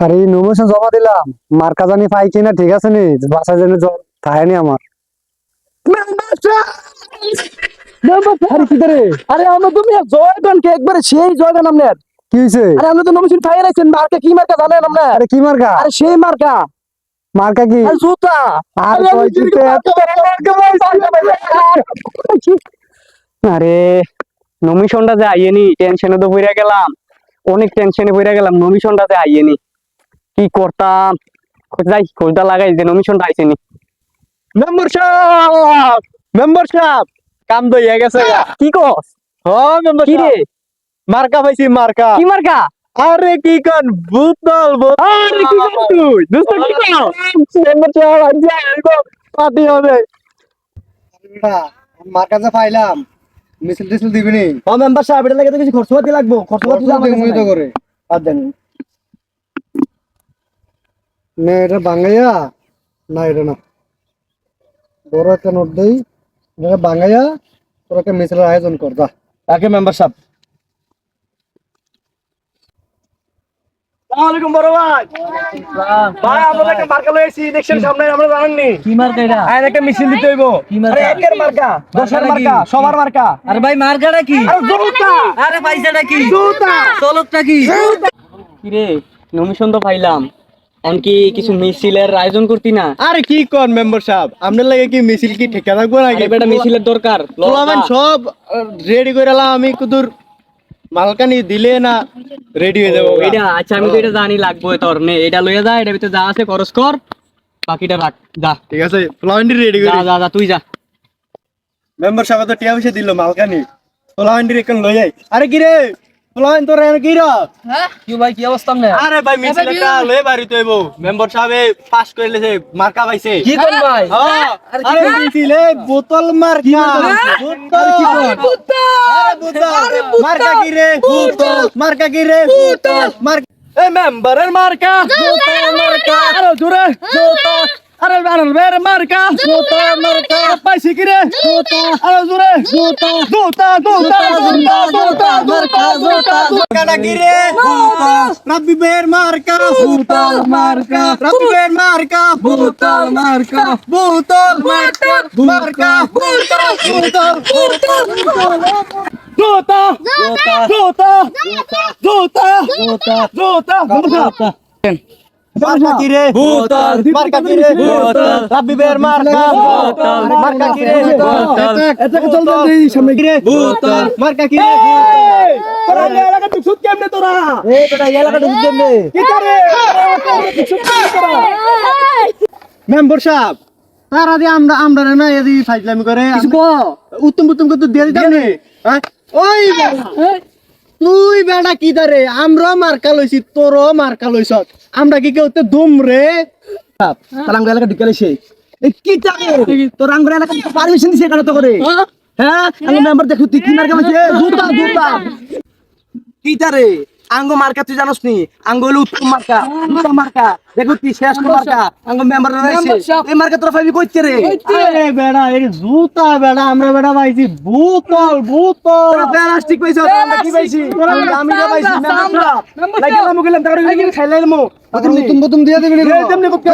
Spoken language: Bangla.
আরে নমিনেশন জমা দিলাম। মার্কা জানি পাই কিনা ঠিক আছে নি? বাসা জানি থায়নি আমার। আরে কি রে? আরে আমরা তুমি জয়গান কে একবারে সেই জয়গান আপনার কি হয়েছে আরে আমরা তো নমিশন মার্কা কি মার্কা জানেন আপনার আরে কি মার্কা? আরে সেই মার্কা। মার্কা কি? আরে জুতা। আর জিতে? আরে নমিশনটা যে আইয়েনি টেনশনে তো পড়ে গেলাম। অনেক টেনশনে পড়ে গেলাম নমিশনটা যে আইয়েনি কি করতাম? যাই খোঁজটা লাগাই যে নমিশনটা আইসেনি মেম্বার সাহেব মেম্বার সাহেব কাম তো ইয়ে গেছে কি কস? হ মেম্বার কি রে? মার্কা পাইছি মার্কা। কি মার্কা? আরে কি কোন বোতল বোতল আরে কি করছ তুই? দোস্ত কি কস? মেম্বার সাহেব আজ আইবো পার্টি হবে। মার্কা যে পাইলাম মিছিল টিছিল দিবি নি ও মেম্বার সাহেব এটা লাগে তো কিছু খরচ পাতি লাগবো খরচ পাতি আমার কাছে নাই। করে। আর দেন। নে এটা বাঙ্গাইয়া না এটা না। বড় একটা নোট দেই। এটা বাঙ্গাইয়া তোর একটা মিছিলের আয়োজন কর যা। তাকে মেম্বার সাহেব। আসসালামু বড় ভাই। ভাই আমরা একটা মার্কা লইছি ইলেকশন সামনে আমরা জানেননি। কি মার্কা এটা? আইন একটা মিছিল দিতে হইব। কি মার্কা? একের মার্কা। দশের মার্কা সবার মার্কা। আরে ভাই মার্কাটা কি? আরে জুতা। আরে পয়সাটা কি? জুতা। চলকটা কি? কি রে নমিশন তো পাইলাম। এখন কিছু মিছিলের আয়োজন করতি না। আরে কি কোন মেম্বার সাহেব? আপনার লাগে কি মিছিল কি ঠিকা থাকব নাকি? বেটা মিছিলের দরকার। ল সব রেডি করে আমি কুদুর। মালকানি দিলে না রেডি হয়ে যাব এটা আচ্ছা আমি তো এটা জানি লাগবো তোর নে এটা লইয়া যা এটা ভিতরে যা আছে খরচ কর। বাকিটা রাখ যা। ঠিক আছে পোলাবেন রেডি করে। যা যা তুই যা। মেম্বার সাহেব তো টিয়া পয়সা দিল মালকানি। পোলাবেন এখন লই যাই আরে কি রে? পোলাবেন তোর এখানে কি রা কি ভাই কি অবস্থা আপনার? আরে ভাই মিছিল একটা লই বাড়ি তো এবো। মেম্বার সাহেব পাস করে লেছে মার্কা পাইছে। কি কোন ভাই? হ্যাঁ, আরে মিছিল এ বোতল মার্কা। বোতল। আরে বোতল। মার্কা কি রে বোতল। মার্কা কি রে বোতল। মার্কা এই মেম্বারের মার্কা। বোতল মার্কা। আরে জোরে। বোতল আরে আরে মার্কা বোতল মার্কা পাইছি কি রে বোতল আরে জোরে বোতল জুতা জুতা জুতা জুতা মার্কা জুতা মার্কা কি রে রাব্বি বের মার্কা বোতল মার্কা রাব্বি বের মার্কা বোতল মার্কা বোতল মার্কা মার্কা বোতল বোতল বোতল জুতা জুতা জুতা জুতা জুতা মার্কা কি বোতল মার্কা কি বোতল রাব্বি বের মার্কা। বোতল মার্কা কি বোতল এটাকে চল দেই সামনে। কি বোতল মার্কা কি তোরা এই এলাকা তুই সুদ কেমনে তোরা? এই বেটা এই এলাকা তুই কেমনে? কি করে? সুদ কেমনে তোরা? মেম্বার সাহেব তারা দিয়ে আমরা আমরা না এদি ফাইজলামি করে। উত্তম উত্তম কত দিয়ে দিতাম নি। হ্যাঁ? ওই তুই বেটা কি দারে আমরা মার্কা লইছি তোরও মার্কা লইছ। আমরা কি কেউ দুম রে? তাহলে এলাকা ঢুকে লইছে। কি টাকে তোর আঙ্গুর এলাকা পারমিশন দিছে কেন তো করে হ্যাঁ? আমি মেম্বার দেখো তুই কি মার্কা লইছে জুতা জুতা কি তারে? আঙ্গ মার্কা তুই জানোস নি আঙ্গ হলো উত্তম মার্কা জুতা মার্কা দেখো তুই শেষ মার্কা আঙ্গ মেম্বার রয়েছে এই মার্কা তোরা পাইবি কইতে রে আরে বেড়া এই জুতা বেড়া আমরা বেড়া পাইছি বোতল বোতল তোরা প্লাস্টিক পাইছো আমরা কি পাইছি আমি না পাইছি মেম্বার লাগিলাম গেলাম তার খাইলাম নতুন নতুন দিয়ে দিবি নি তেমনি করতে